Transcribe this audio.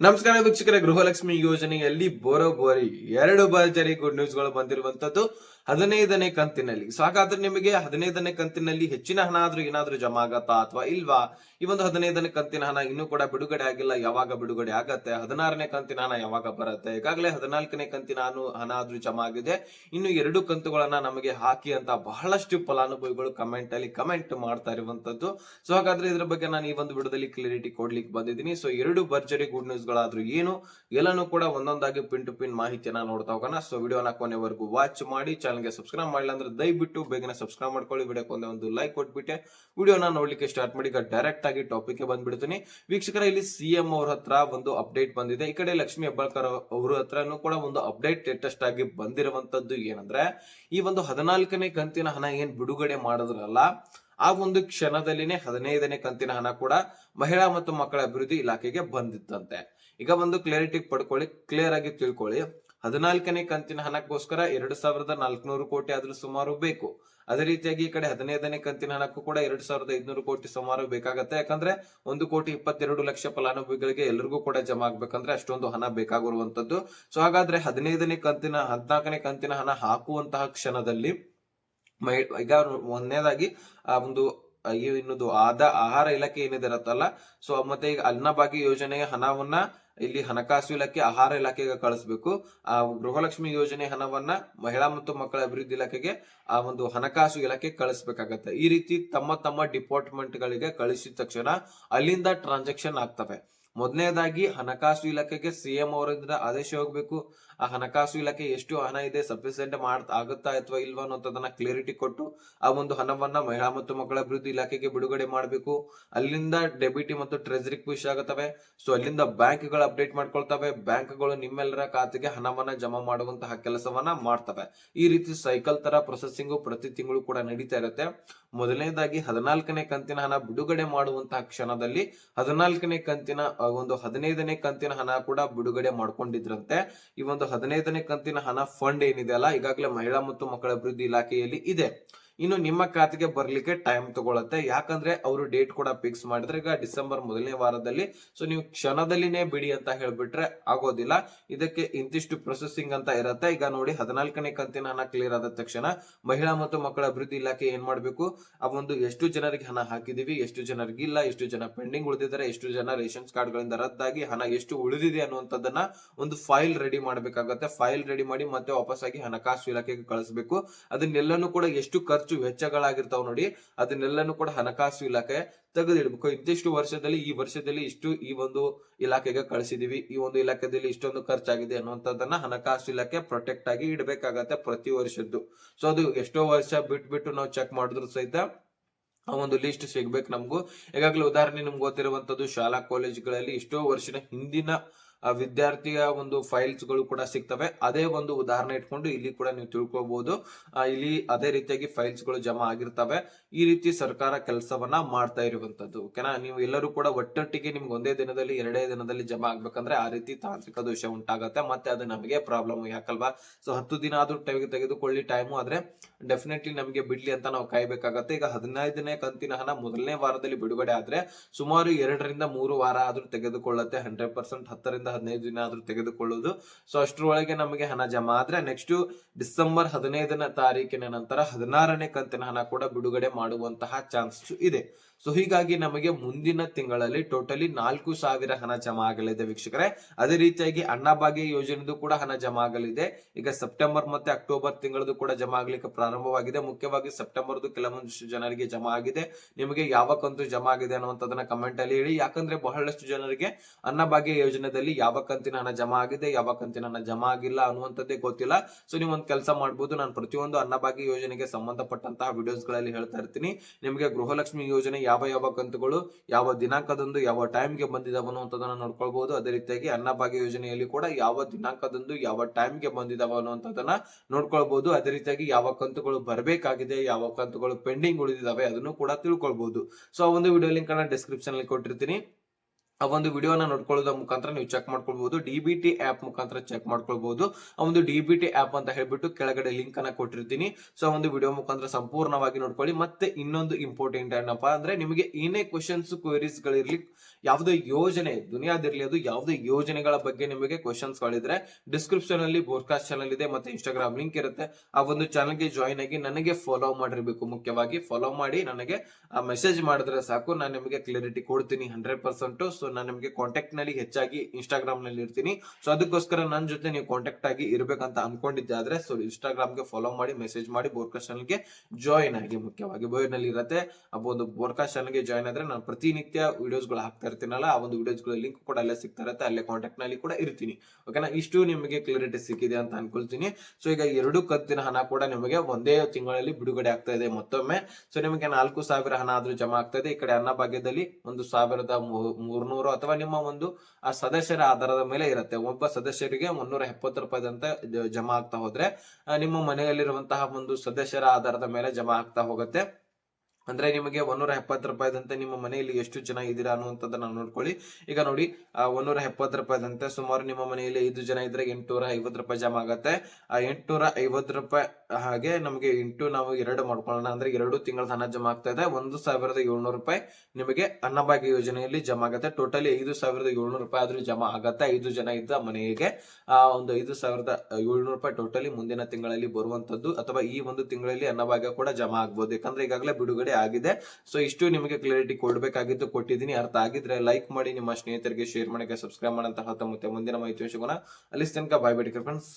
ನಮಸ್ಕಾರ ವೀಕ್ಷಕರ ಗೃಹಲಕ್ಷ್ಮಿ ಯೋಜನೆಯಲ್ಲಿ ಬೋರೋಬೋರಿ ಎರಡು ಭರ್ಜರಿ ಗುಡ್ ನ್ಯೂಸ್ಗಳು ಬಂದಿರುವಂತದ್ದು. ಹದಿನೈದನೇ ಕಂತಿನಲ್ಲಿ. ಸೊ ಹಾಗಾದ್ರೆ ನಿಮಗೆ ಹದಿನೈದನೇ ಕಂತಿನಲ್ಲಿ ಹೆಚ್ಚಿನ ಹಣ ಆದ್ರೂ ಏನಾದ್ರೂ ಜಮಾ ಆಗತ್ತಾ ಅಥವಾ ಇಲ್ವಾ? ಈ ಒಂದು ಹದಿನೈದನೇ ಕಂತಿನ ಹಣ ಇನ್ನೂ ಕೂಡ ಬಿಡುಗಡೆ ಆಗಿಲ್ಲ, ಯಾವಾಗ ಬಿಡುಗಡೆ ಆಗತ್ತೆ? ಹದಿನಾರನೇ ಕಂತಿನ ಹಣ ಯಾವಾಗ ಬರುತ್ತೆ? ಈಗಾಗಲೇ ಹದಿನಾಲ್ಕನೇ ಕಂತಿನ ಹಣ ಆದ್ರೂ ಜಮಾ ಆಗಿದೆ ಇನ್ನು ಎರಡು ಕಂತುಗಳನ್ನ ನಮಗೆ ಹಾಕಿ ಅಂತ ಬಹಳಷ್ಟು ಫಲಾನುಭವಿಗಳು ಕಮೆಂಟ್ ಅಲ್ಲಿ ಕಮೆಂಟ್ ಮಾಡ್ತಾ ಇರುವಂತದ್ದು. ಸೊ ಹಾಗಾದ್ರೆ ಇದ್ರ ಬಗ್ಗೆ ನಾನು ಈ ಒಂದು ವಿಡಿಯೋದಲ್ಲಿ ಕ್ಲಿಯರಿಟಿ ಕೊಡ್ಲಿಕ್ಕೆ ಬಂದಿದ್ದೀನಿ. ಸೊ ಎರಡು ಭರ್ಜರಿ ಗುಡ್ ನ್ಯೂಸ್ ಗಳಾದ್ರೂ ಏನು? ಎಲ್ಲಾನು ಕೂಡ ಒಂದೊಂದಾಗಿ ಪಿನ್ ಟು ಪಿನ್ ಮಾಹಿತಿಯನ್ನ ನೋಡ್ತಾ ಹೋಗೋಣ. ಸೊ ವಿಡಿಯೋನ ಕೊನೆವರೆಗೂ ವಾಚ್ ಮಾಡಿ ಚಾನಲ್ಗೆ ಸಬ್ಸ್ಕ್ರೈಬ್ ಮಾಡಿಲ್ಲ ಅಂದ್ರೆ ದಯವಿಟ್ಟು ಬೇಗನೆ ಸಬ್ಸ್ಕ್ರೈಬ್ ಮಾಡ್ಕೊಳ್ಳಿ. ವಿಡಿಯೋಕ್ಕೆ ಒಂದೇ ಒಂದು ಲೈಕ್ ಕೊಟ್ಬಿಟ್ಟೆ. ವಿಡಿಯೋನ ನೋಡ್ಲಿಕ್ಕೆ ಸ್ಟಾರ್ಟ್ ಮಾಡಿ, ಈಗ ಡೈರೆಕ್ಟ್ ಆಗಿ ಟಾಪಿಕ್ ಬಂದ್ಬಿಡ್ತೀನಿ. ವೀಕ್ಷಕರ, ಇಲ್ಲಿ ಸಿಎಂ ಅವ್ರ ಹತ್ರ ಒಂದು ಅಪ್ಡೇಟ್ ಬಂದಿದೆ. ಈ ಕಡೆ ಲಕ್ಷ್ಮಿ ಹೆಬ್ಬಾಳ್ಕರ್ ಅವ್ರ ಹತ್ರನೂ ಕೂಡ ಒಂದು ಅಪ್ಡೇಟ್ ಲೇಟೆಸ್ಟ್ ಆಗಿ ಬಂದಿರುವಂತದ್ದು ಏನಂದ್ರೆ, ಈ ಒಂದು ಹದಿನಾಲ್ಕನೇ ಕಂತಿನ ಹಣ ಏನ್ ಬಿಡುಗಡೆ ಮಾಡಿದ್ರಲ್ಲ, ಆ ಒಂದು ಕ್ಷಣದಲ್ಲಿನೇ ಹದಿನೈದನೇ ಕಂತಿನ ಹಣ ಕೂಡ ಮಹಿಳಾ ಮತ್ತು ಮಕ್ಕಳ ಅಭಿವೃದ್ಧಿ ಇಲಾಖೆಗೆ ಬಂದಿತ್ತಂತೆ. ಈಗ ಒಂದು ಕ್ಲಾರಿಟಿ ಪಡ್ಕೊಳ್ಳಿ ಕ್ಲಿಯರ್ ಆಗಿ ತಿಳ್ಕೊಳ್ಳಿ. ಹದಿನಾಲ್ಕನೇ ಕಂತಿನ ಹಣಕ್ಕೋಸ್ಕರ ಎರಡು ಸಾವಿರದ ನಾಲ್ಕುನೂರು ಕೋಟಿ ಆದ್ರೂ ಸುಮಾರು ಬೇಕು. ಅದೇ ರೀತಿಯಾಗಿ ಈ ಕಡೆ ಹದಿನೈದನೇ ಕಂತಿನ ಹಣಕ್ಕೂ ಕೂಡ ಎರಡು ಸಾವಿರದ ಐದ್ನೂರು ಕೋಟಿ ಸುಮಾರು ಬೇಕಾಗತ್ತೆ. ಯಾಕಂದ್ರೆ ಒಂದು ಕೋಟಿ ಇಪ್ಪತ್ತೆರಡು ಲಕ್ಷ ಫಲಾನುಭವಿಗಳಿಗೆ ಎಲ್ಲರಿಗೂ ಕೂಡ ಜಮಾ ಆಗ್ಬೇಕಂದ್ರೆ ಅಷ್ಟೊಂದು ಹಣ ಬೇಕಾಗಿರುವಂತದ್ದು ಸೊ ಹಾಗಾದ್ರೆ ಹದಿನೈದನೇ ಕಂತಿನ, ಹದಿನಾಲ್ಕನೇ ಕಂತಿನ ಹಣ ಹಾಕುವಂತಹ ಕ್ಷಣದಲ್ಲಿ ಈಗ ಒಂದನೇದಾಗಿ, ಆ, ಒಂದು ಇನ್ನೊಂದು ಆದ ಆಹಾರ ಇಲಾಖೆ ಏನಿದೆ ಇರತ್ತಲ್ಲ ಸೊ ಮತ್ತೆ ಈಗ ಅನ್ನಭಾಗ್ಯ ಯೋಜನೆಯ ಹಣವನ್ನ ಇಲ್ಲಿ ಹಣಕಾಸು ಇಲಾಖೆ, ಆಹಾರ ಇಲಾಖೆಗೆ ಕಳಿಸ್ಬೇಕು. ಆ ಗೃಹಲಕ್ಷ್ಮಿ ಯೋಜನೆ ಹಣವನ್ನ ಮಹಿಳಾ ಮತ್ತು ಮಕ್ಕಳ ಅಭಿವೃದ್ಧಿ ಇಲಾಖೆಗೆ, ಆ ಒಂದು ಹಣಕಾಸು ಇಲಾಖೆ ಕಳಿಸ್ಬೇಕಾಗತ್ತೆ. ಈ ರೀತಿ ತಮ್ಮ ತಮ್ಮ ಡಿಪಾರ್ಟ್ಮೆಂಟ್ ಗಳಿಗೆ ಕಳಿಸಿದ ತಕ್ಷಣ ಅಲ್ಲಿಂದ ಟ್ರಾನ್ಸಾಕ್ಷನ್ ಆಗ್ತವೆ. ಮೊದಲನೇದಾಗಿ ಹಣಕಾಸು ಇಲಾಖೆಗೆ ಸಿಎಂ ಅವರಿಂದ ಆದೇಶ ಹೋಗ್ಬೇಕು. ಆ ಹಣಕಾಸು ಇಲಾಖೆ ಎಷ್ಟು ಹಣ ಇದೆ ಸಫಿಸಿಯೆಂಟ್ ಮಾಡ್, ಆಗುತ್ತಾ ಅಥವಾ ಇಲ್ವಾ ಅನ್ನೋದನ್ನ ಕ್ಲಿಯರಿಟಿ ಕೊಟ್ಟು ಆ ಒಂದು ಹಣವನ್ನ ಮಹಿಳಾ ಮತ್ತು ಮಕ್ಕಳ ಅಭಿವೃದ್ಧಿ ಇಲಾಖೆಗೆ ಬಿಡುಗಡೆ ಮಾಡಬೇಕು. ಅಲ್ಲಿಂದ ಡೆಬಿಟಿ ಮತ್ತು ಟ್ರೆಜರಿ ಪುಷ್ ಆಗುತ್ತವೆ. ಸೊ ಅಲ್ಲಿಂದ ಬ್ಯಾಂಕ್ಗಳು ಅಪ್ಡೇಟ್ ಮಾಡ್ಕೊಳ್ತವೆ. ಬ್ಯಾಂಕ್ಗಳು ನಿಮ್ಮೆಲ್ಲರ ಖಾತೆಗೆ ಹಣವನ್ನ ಜಮಾ ಮಾಡುವಂತಹ ಕೆಲಸವನ್ನ ಮಾಡ್ತವೆ. ಈ ರೀತಿ ಸೈಕಲ್ ತರ ಪ್ರೊಸೆಸಿಂಗ್ ಪ್ರತಿ ತಿಂಗಳು ಕೂಡ ನಡೀತಾ ಇರುತ್ತೆ. ಮೊದಲನೇದಾಗಿ ಹದಿನಾಲ್ಕನೇ ಕಂತಿನ ಹಣ ಬಿಡುಗಡೆ ಮಾಡುವಂತಹ ಕ್ಷಣದಲ್ಲಿ ಹದಿನಾಲ್ಕನೇ ಕಂತಿನ ಒಂದು ಹದಿನೈದನೇ ಕಂತಿನ ಹಣ ಕೂಡ ಬಿಡುಗಡೆ ಮಾಡ್ಕೊಂಡಿದ್ರಂತೆ. ಈ ಒಂದು ಹದಿನೈದನೇ ಕಂತಿನ ಹಣ ಫಂಡ್ ಏನಿದೆ ಅಲ್ಲ ಈಗಾಗಲೇ ಮಹಿಳಾ ಮತ್ತು ಮಕ್ಕಳ ಅಭಿವೃದ್ಧಿ ಇಲಾಖೆಯಲ್ಲಿ ಇದೆ. ಇನ್ನು ನಿಮ್ಮ ಖಾತೆಗೆ ಬರ್ಲಿಕ್ಕೆ ಟೈಮ್ ತಗೊಳತ್ತೆ. ಯಾಕಂದ್ರೆ ಅವರು ಡೇಟ್ ಕೂಡ ಫಿಕ್ಸ್ ಮಾಡಿದ್ರೆ ಈಗ ಡಿಸೆಂಬರ್ ಮೊದಲನೇ ವಾರದಲ್ಲಿ. ಸೊ ನೀವು ಕ್ಷಣದಲ್ಲಿನೇ ಬಿಡಿ ಅಂತ ಹೇಳ್ಬಿಟ್ರೆ ಆಗೋದಿಲ್ಲ. ಇದಕ್ಕೆ ಇಂತಿಷ್ಟು ಪ್ರೊಸೆಸಿಂಗ್ ಅಂತ ಇರತ್ತೆ. ಈಗ ನೋಡಿ ಹದಿನಾಲ್ಕನೇ ಕಂತಿನ ಹಣ ಕ್ಲಿಯರ್ ಆದ ತಕ್ಷಣ ಮಹಿಳಾ ಮತ್ತು ಮಕ್ಕಳ ಅಭಿವೃದ್ಧಿ ಇಲಾಖೆ ಏನ್ ಮಾಡ್ಬೇಕು? ಆ ಒಂದು ಎಷ್ಟು ಜನರಿಗೆ ಹಣ ಹಾಕಿದೀವಿ, ಎಷ್ಟು ಜನರಿಗೆ ಇಲ್ಲ, ಎಷ್ಟು ಜನ ಪೆಂಡಿಂಗ್ ಉಳಿದಿದ್ದಾರೆ, ಎಷ್ಟು ಜನ ರೇಷನ್ ಕಾರ್ಡ್ ಗಳಿಂದ ರದ್ದಾಗಿ ಹಣ ಎಷ್ಟು ಉಳಿದಿದೆ ಅನ್ನುವಂಥದ್ದನ್ನ ಒಂದು ಫೈಲ್ ರೆಡಿ ಮಾಡ್ಬೇಕಾಗತ್ತೆ. ಫೈಲ್ ರೆಡಿ ಮಾಡಿ ಮತ್ತೆ ವಾಪಸ್ ಆಗಿ ಹಣಕಾಸು ಇಲಾಖೆಗೆ ಕಳಿಸ್ಬೇಕು. ಅದನ್ನೆಲ್ಲನೂ ಕೂಡ ಎಷ್ಟು ಖರ್ಚು ವೆಚ್ಚಗಳಾಗಿರ್ತಾವ ನೋಡಿ. ಅದನ್ನೆಲ್ಲನೂ ಕೂಡ ಹಣಕಾಸು ಇಲಾಖೆ ತೆಗೆದಿಡ್ಬೇಕು ಇಂತಿಷ್ಟು ವರ್ಷದಲ್ಲಿ, ಈ ವರ್ಷದಲ್ಲಿ ಇಷ್ಟು ಈ ಒಂದು ಇಲಾಖೆಗೆ ಕಳಿಸಿದೀವಿ. ಈ ಒಂದು ಇಲಾಖೆದಲ್ಲಿ ಇಷ್ಟೊಂದು ಖರ್ಚಾಗಿದೆ ಅನ್ನುವಂಥದ್ದನ್ನ ಹಣಕಾಸು ಇಲಾಖೆ ಪ್ರೊಟೆಕ್ಟ್ ಆಗಿ ಇಡಬೇಕಾಗತ್ತೆ ಪ್ರತಿ ವರ್ಷದ್ದು. ಸೊ ಅದು ಎಷ್ಟೋ ವರ್ಷ ಬಿಟ್ಬಿಟ್ಟು ನಾವು ಚೆಕ್ ಮಾಡಿದ್ರು ಸಹಿತ ಆ ಒಂದು ಲಿಸ್ಟ್ ಸಿಗ್ಬೇಕು ನಮಗೂ. ಈಗಾಗಲೇ ಉದಾಹರಣೆ ನಿಮ್ಗೆ ಗೊತ್ತಿರುವಂತದ್ದು ಶಾಲಾ ಕಾಲೇಜುಗಳಲ್ಲಿ ಎಷ್ಟೋ ವರ್ಷದ ಹಿಂದಿನ ವಿದ್ಯಾರ್ಥಿಯ ಒಂದು ಫೈಲ್ಸ್ಗಳು ಕೂಡ ಸಿಗ್ತವೆ. ಅದೇ ಒಂದು ಉದಾಹರಣೆ ಇಟ್ಕೊಂಡು ಇಲ್ಲಿ ಕೂಡ ನೀವು ತಿಳ್ಕೊಬಹುದು ಇಲ್ಲಿ ಅದೇ ರೀತಿಯಾಗಿ ಫೈಲ್ಸ್ಗಳು ಜಮಾ ಆಗಿರ್ತವೆ. ಈ ರೀತಿ ಸರ್ಕಾರ ಕೆಲಸವನ್ನ ಮಾಡ್ತಾ ಇರುವಂತದ್ದು. ಓಕೆನಾ? ನೀವು ಎಲ್ಲರೂ ಕೂಡ ಒಟ್ಟೊಟ್ಟಿಗೆ ನಿಮ್ಗೆ ಒಂದೇ ದಿನದಲ್ಲಿ, ಎರಡೇ ದಿನದಲ್ಲಿ ಜಮಾ ಆಗ್ಬೇಕಂದ್ರೆ ಆ ರೀತಿ ತಾಂತ್ರಿಕ ದೋಷ ಉಂಟಾಗತ್ತೆ. ಮತ್ತೆ ಅದು ನಮಗೆ ಪ್ರಾಬ್ಲಮ್ ಯಾಕಲ್ವಾ? ಸೊ ಹತ್ತು ದಿನ ಆದ್ರೂ ಟೈಮ್ ತೆಗೆದುಕೊಳ್ಳಿ ಟೈಮು ಆದ್ರೆ ಡೆಫಿನೆಟ್ಲಿ ನಮಗೆ ಬಿಡ್ಲಿ ಅಂತ ನಾವು ಕಾಯ್ಬೇಕಾಗತ್ತೆ. ಈಗ ಹದಿನೈದನೇ ಕಂತಿನ ಹಣ ಮೊದಲನೇ ವಾರದಲ್ಲಿ ಬಿಡುಗಡೆ ಆದ್ರೆ ಸುಮಾರು ಎರಡರಿಂದ ಮೂರು ವಾರ ಆದ್ರೂ ತೆಗೆದುಕೊಳ್ಳುತ್ತೆ. ಹಂಡ್ರೆಡ್ ಪರ್ಸೆಂಟ್ ಹತ್ತರಿಂದ ಹದಿನೈದು ದಿನ ಆದ್ರೂ ತೆಗೆದುಕೊಳ್ಳುವುದು. ಸೊ ಅಷ್ಟರೊಳಗೆ ನಮಗೆ ಹಣ ಜಮಾ ಆದ್ರೆ ನೆಕ್ಸ್ಟ್ ಡಿಸೆಂಬರ್ ಹದಿನೈದನೇ ತಾರೀಕಿನ ನಂತರ ಹದಿನಾರನೇ ಕಂತಿನ ಹಣ ಕೂಡ ಬಿಡುಗಡೆ ಮಾಡುವಂತಹ ಚಾನ್ಸ್ ಇದೆ. ಸೊ ಹೀಗಾಗಿ ನಮಗೆ ಮುಂದಿನ ತಿಂಗಳಲ್ಲಿ ಟೋಟಲಿ ನಾಲ್ಕು ಸಾವಿರ ಹಣ ಜಮಾ ಆಗಲಿದೆ ವೀಕ್ಷಕರೇ. ಅದೇ ರೀತಿಯಾಗಿ ಅನ್ನಭಾಗ್ಯ ಯೋಜನೆದು ಕೂಡ ಹಣ ಜಮಾ ಆಗಲಿದೆ. ಈಗ ಸೆಪ್ಟೆಂಬರ್ ಮತ್ತೆ ಅಕ್ಟೋಬರ್ ತಿಂಗಳದು ಕೂಡ ಜಮಾ ಆಗ್ಲಿಕ್ಕೆ ಪ್ರಾರಂಭವಾಗಿದೆ. ಮುಖ್ಯವಾಗಿ ಸೆಪ್ಟೆಂಬರ್ದು ಕೆಲವೊಂದಿಷ್ಟು ಜನರಿಗೆ ಜಮಾ ಆಗಿದೆ. ನಿಮಗೆ ಯಾವ ಕಂತು ಜಮಾ ಆಗಿದೆ ಅನ್ನುವಂಥದ್ದನ್ನ ಕಮೆಂಟ್ ಅಲ್ಲಿ ಹೇಳಿ. ಯಾಕಂದ್ರೆ ಬಹಳಷ್ಟು ಜನರಿಗೆ ಅನ್ನಭಾಗ್ಯ ಯೋಜನೆಯಲ್ಲಿ ಯಾವ ಕಂತಿನ ಹಣ ಜಮಾ ಆಗಿದೆ, ಯಾವ ಕಂತಿನ ಹಣ ಜಮಾ ಆಗಿಲ್ಲ ಅನ್ನುವಂಥದ್ದೇ ಗೊತ್ತಿಲ್ಲ. ಸೊ ನೀವು ಒಂದು ಕೆಲಸ ಮಾಡ್ಬೋದು. ನಾನು ಪ್ರತಿಯೊಂದು ಅನ್ನಭಾಗ್ಯ ಯೋಜನೆಗೆ ಸಂಬಂಧಪಟ್ಟಂತಹ ವಿಡಿಯೋಸ್ಗಳಲ್ಲಿ ಹೇಳ್ತಾ ಇರ್ತೀನಿ. ನಿಮಗೆ ಗೃಹಲಕ್ಷ್ಮಿ ಯೋಜನೆ ಯಾವ ಯಾವ ಕಂತುಗಳು, ಯಾವ ದಿನಾಂಕದಂದು, ಯಾವ ಟೈಮ್ಗೆ ಬಂದಿದಾವ ಅನ್ನುವಂಥದ್ದನ್ನ ನೋಡ್ಕೊಳ್ಬಹುದು ಅದೇ ರೀತಿಯಾಗಿ ಅನ್ನಭಾಗ್ಯ ಯೋಜನೆಯಲ್ಲಿ ಕೂಡ ಯಾವ ದಿನಾಂಕದಂದು, ಯಾವ ಟೈಮ್ಗೆ ಬಂದಿದಾವ ಅನ್ನುವಂಥದ್ದನ್ನ ನೋಡ್ಕೊಳ್ಬಹುದು ಅದೇ ರೀತಿಯಾಗಿ ಯಾವ ಕಂತುಗಳು ಬರಬೇಕಾಗಿದೆ, ಯಾವ ಕಂತುಗಳು ಪೆಂಡಿಂಗ್ ಉಳಿದಿದಾವೆ ಅದನ್ನು ಕೂಡ ತಿಳ್ಕೊಳ್ಬಹುದು ಸೊ ಒಂದು ವಿಡಿಯೋ ಲಿಂಕ್ ಡಿಸ್ಕ್ರಿಪ್ಷನ್ ಅಲ್ಲಿ ಕೊಟ್ಟಿರ್ತೀನಿ. ಆ ಒಂದು ವಿಡಿಯೋನ ನೋಡ್ಕೊಳ್ಳೋದ ಮುಖಾಂತರ ನೀವು ಚೆಕ್ ಮಾಡ್ಕೊಳ್ಬಹುದು ಡಿ ಬಿ ಟಿ ಆಪ್ ಮುಖಾಂತರ ಚೆಕ್ ಮಾಡ್ಕೊಳ್ಬಹುದು ಆ ಒಂದು ಡಿ ಬಿ ಟಿ ಆಪ್ ಅಂತ ಹೇಳ್ಬಿಟ್ಟು ಕೆಳಗಡೆ ಲಿಂಕ್ ಅನ್ನ ಕೊಟ್ಟಿರ್ತೀನಿ. ಸೊ ಒಂದು ವಿಡಿಯೋ ಮುಖಾಂತರ ಸಂಪೂರ್ಣವಾಗಿ ನೋಡ್ಕೊಳ್ಳಿ. ಮತ್ತೆ ಇನ್ನೊಂದು ಇಂಪಾರ್ಟೆಂಟ್ ಏನಪ್ಪಾ ಅಂದ್ರೆ ನಿಮಗೆ ಏನೇ ಕ್ವಶನ್ಸ್ ಕ್ವೈರೀಸ್ ಗಳಿರ್ಲಿ ಯಾವುದೇ ಯೋಜನೆ ದುನಿಯಾದಿರ್ಲಿ ಅದು ಯಾವುದೇ ಯೋಜನೆಗಳ ಬಗ್ಗೆ ನಿಮಗೆ ಕ್ವಶನ್ಸ್ ಗಳಿದ್ರೆ ಡಿಸ್ಕ್ರಿಪ್ಷನ್ ಅಲ್ಲಿ ಬೋರ್ಕಾಸ್ಟ್ ಚಾನಲ್ ಇದೆ, ಮತ್ತೆ ಇನ್ಸ್ಟಾಗ್ರಾಮ್ ಲಿಂಕ್ ಇರುತ್ತೆ. ಆ ಒಂದು ಚಾನಲ್ಗೆ ಜಾಯಿನ್ ಆಗಿ ನನಗೆ ಫಾಲೋ ಮಾಡಿರ್ಬೇಕು ಮುಖ್ಯವಾಗಿ. ಫಾಲೋ ಮಾಡಿ ನನಗೆ ಮೆಸೇಜ್ ಮಾಡಿದ್ರೆ ಸಾಕು. ನಾನು ನಿಮಗೆ ಕ್ಲಿಯರಿಟಿ ಕೊಡ್ತೀನಿ ಹಂಡ್ರೆಡ್ ಪರ್ಸೆಂಟ್ ಸೊ ನಾನು ನಿಮಗೆ ಕಾಂಟ್ಯಾಕ್ಟ್ನಲ್ಲಿ ಹೆಚ್ಚಾಗಿ ಇನ್ಸ್ಟಾಗ್ರಾಮ್ನಲ್ಲಿ ಇರ್ತೀನಿ. ಸೊ ಅದಕ್ಕೋಸ್ಕರ ನನ್ನ ಜೊತೆ ನೀವು ಕಾಂಟ್ಯಾಕ್ಟ್ ಆಗಿ ಇರಬೇಕಂತ ಅನ್ಕೊಂಡಿದ್ದಾದ್ರೆ ಸೊ ಇನ್ಸ್ಟಾಗ್ರಾಮ್ಗೆ ಫಾಲೋ ಮಾಡಿ ಮೆಸೇಜ್ ಮಾಡಿ ಬೋರ್ಕಾಸ್ಟ್ ಚಾನಲ್ಗೆ ಜಾಯಿನ್ ಆಗಿ ಮುಖ್ಯವಾಗಿ. ನಲ್ಲಿ ಇರುತ್ತೆ. ಒಂದು ಬೋರ್ಕಾಸ್ಟ್ ಚಾನಲ್ಗೆ ಜಾಯಿನ್ ಆದ್ರೆ ನಾನು ಪ್ರತಿನಿತ್ಯ ವಿಡಿಯೋಸ್ಗಳು ಹಾಕ್ತಾ ಇರ್ತೀನಲ್ಲ, ಆ ಒಂದು ವಿಡಿಯೋಸ್ಗಳ ಲಿಂಕ್ ಕೂಡ ಅಲ್ಲೇ ಸಿಗ್ತಾ ಇರುತ್ತೆ, ಅಲ್ಲೇ ಕಾಂಟ್ಯಾಕ್ಟ್ನಲ್ಲಿ ಕೂಡ ಇರ್ತೀನಿ. ಓಕೆನಾ ಇಷ್ಟು ನಿಮಗೆ ಕ್ಲಿಯರಿಟಿ ಸಿಕ್ಕಿದೆ ಅಂತ ಅನ್ಕೊಳ್ತೀನಿ. ಸೊ ಈಗ ಎರಡು ಕತ್ತಿನ ಹಣ ಕೂಡ ನಿಮಗೆ ಒಂದೇ ತಿಂಗಳಲ್ಲಿ ಬಿಡುಗಡೆ ಆಗ್ತಾ ಇದೆ ಮತ್ತೊಮ್ಮೆ. ಸೊ ನಿಮಗೆ ನಾಲ್ಕು ಸಾವಿರ ಹಣ ಆದ್ರೂ ಜಮಾ ಆಗ್ತಾ ಇದೆ. ಈ ಕಡೆ ಅನ್ನ ಭಾಗ್ಯದಲ್ಲಿ ಒಂದು ಸಾವಿರದ ಮೂ- ಮೂರ್ನೂರು ಅಥವಾ ನಿಮ್ಮ ಒಂದು, ಆ, ಸದಸ್ಯರ ಆಧಾರದ ಮೇಲೆ ಇರುತ್ತೆ. ಒಬ್ಬ ಸದಸ್ಯರಿಗೆ ಮುನ್ನೂರ ಎಪ್ಪತ್ತು ರೂಪಾಯಿದಂತೆ ಜಮಾ ಆಗ್ತಾ ಹೋದ್ರೆ ನಿಮ್ಮ ಮನೆಯಲ್ಲಿರುವಂತಹ ಒಂದು ಸದಸ್ಯರ ಆಧಾರದ ಮೇಲೆ ಜಮಾ ಆಗ್ತಾ ಹೋಗುತ್ತೆ. ಅಂದ್ರೆ ನಿಮಗೆ ಒಂದೂರ ಎಪ್ಪತ್ತು ರೂಪಾಯಿದಂತೆ ನಿಮ್ಮ ಮನೆಯಲ್ಲಿ ಎಷ್ಟು ಜನ ಇದ್ದೀರಾ ಅನ್ನುವಂಥದ್ದನ್ನ ನೋಡ್ಕೊಳ್ಳಿ. ಈಗ ನೋಡಿ ಒಂದೂರ ಎಪ್ಪತ್ತು ರೂಪಾಯಿದಂತೆ ಸುಮಾರು ನಿಮ್ಮ ಮನೆಯಲ್ಲಿ ಐದು ಜನ ಇದ್ರೆ ಎಂಟುನೂರ ಐವತ್ತು ರೂಪಾಯಿ ಜಮಾ ಆಗತ್ತೆ. ಆ ಎಂಟುನೂರ ಐವತ್ತು ರೂಪಾಯಿ ಹಾಗೆ ನಮಗೆ ಇಂಟು ನಾವು ಎರಡು ಮಾಡ್ಕೊಳ್ಳೋಣ. ಅಂದ್ರೆ ಎರಡು ತಿಂಗಳ ಹಣ ಜಮಾ ಆಗ್ತಾ ಇದೆ. ಒಂದು ಸಾವಿರದ ಏಳ್ನೂರು ರೂಪಾಯಿ ನಿಮಗೆ ಅನ್ನಭಾಗ್ಯ ಯೋಜನೆಯಲ್ಲಿ ಜಮಾ ಆಗುತ್ತೆ. ಟೋಟಲಿ ಐದು ಸಾವಿರದ ಏಳ್ನೂರು ರೂಪಾಯಿ ಆದ್ರೂ ಜಮಾ ಆಗತ್ತೆ ಐದು ಜನ ಇದ್ದ ಮನೆಗೆ. ಆ, ಒಂದು ಐದು ಸಾವಿರದ ಏಳ್ನೂರು ರೂಪಾಯಿ ಟೋಟಲಿ ಮುಂದಿನ ತಿಂಗಳಲ್ಲಿ ಬರುವಂತದ್ದು ಅಥವಾ ಈ ಒಂದು ತಿಂಗಳಲ್ಲಿ ಅನ್ನಭಾಗ್ಯ ಕೂಡ ಜಮಾ ಆಗ್ಬೋದು. ಯಾಕಂದ್ರೆ ಈಗಾಗಲೇ ಬಿಡುಗಡೆ ಆಗಿದೆ. ಸೊ ಇಷ್ಟು ನಿಮಗೆ ಕ್ಲಾರಿಟಿ ಕೊಡಬೇಕಾಗಿತ್ತು ಕೊಟ್ಟಿದ್ದೀನಿ. ಅರ್ಥ ಆಗಿದ್ರೆ ಲೈಕ್ ಮಾಡಿ, ನಿಮ್ಮ ಸ್ನೇಹಿತರಿಗೆ ಶೇರ್ ಮಾಡಿ ಸಬ್ಸ್ಕ್ರೈಬ್ ಮಾಡಂತಹ ಮತ್ತೆ ಮುಂದಿನ ಮಾಹಿತಿ ಸಿಗೋಣ ಅಲ್ಲಿ ತನಕ ಬಾಯ್ ಬೇಡಿ ಫ್ರೆಂಡ್ಸ್